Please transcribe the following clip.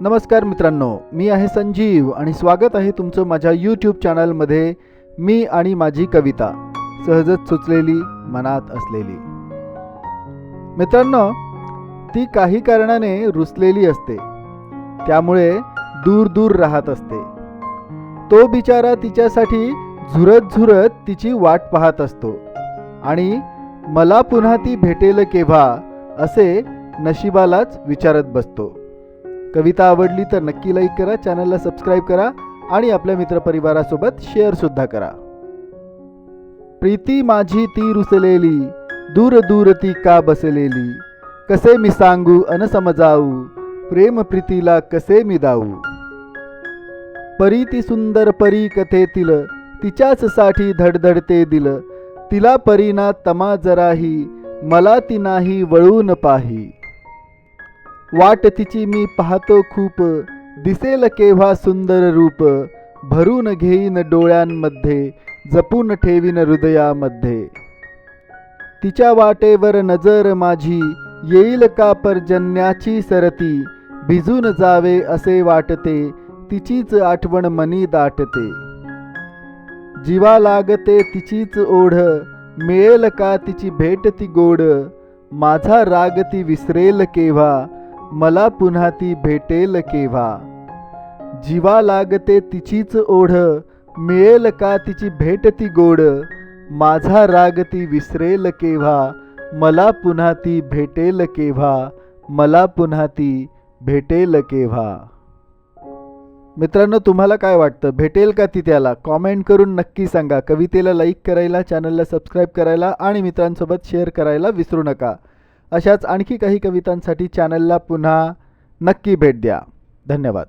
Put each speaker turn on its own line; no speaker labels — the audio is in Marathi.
नमस्कार मित्रांनो मी आहे संजीव आणि स्वागत आहे तुमचं माझ्या यूट्यूब चॅनलमध्ये मी आणि माझी कविता सहजच सुचलेली मनात असलेली. मित्रांनो ती काही कारणाने रुसलेली असते. त्यामुळे दूर दूर राहत असते. तो बिचारा तिच्यासाठी झुरत झुरत तिची वाट पाहत असतो. आणि मला पुन्हा ती भेटेल केव्हा असे नशिबालाच विचारत बसतो. कविता आवडली तर नक्की लाईक करा चॅनलला सबस्क्राईब करा आणि आपल्या मित्रपरिवारासोबत शेअरसुद्धा करा. प्रीती माझी ती रुसलेली दूर दूर ती का बसलेली कसे मी सांगू अन समजावू प्रेम प्रीतीला कसे मी दाऊ परी ती सुंदर परी कथेतील तिच्याच साठी धडधडते दिल तिला परीना तमा जराही मला ती नाही वळून पाही. वाट तिची मी पाहतो खूप. दिसेल केव्हा सुंदर रूप. भरून घेईन डोळ्यांमध्ये जपून ठेवीन हृदयामध्ये. तिच्या वाटेवर नजर माझी येईल का पर्जन्याची सरती? भिजून जावे असे वाटते तिचीच आठवण मनी दाटते. जीवा लागते तिचीच ओढ मिळेल का तिची भेट ती गोड? माझा राग ती विसरेल केव्हा? मला पुन्हा ती भेटेल केव्हा? जीवा लागते तिचीच ओढ मिळेल का तिची भेट ती गोड? माझा राग ती विसरेल केव्हा? मला पुन्हा ती भेटेल केव्हा? मला पुन्हा ती भेटेल केव्हा? मित्रांनो तुम्हाला काय वाटतं? भेटेल का ती त्याला? कॉमेंट करून नक्की सांगा. कवितेला लाईक करायला चॅनलला सबस्क्राईब करायला आणि मित्रांसोबत शेअर करायला विसरू नका. अशाच आणखी काही कवितांसाठी चॅनलला पुन्हा नक्की भेट द्या. धन्यवाद.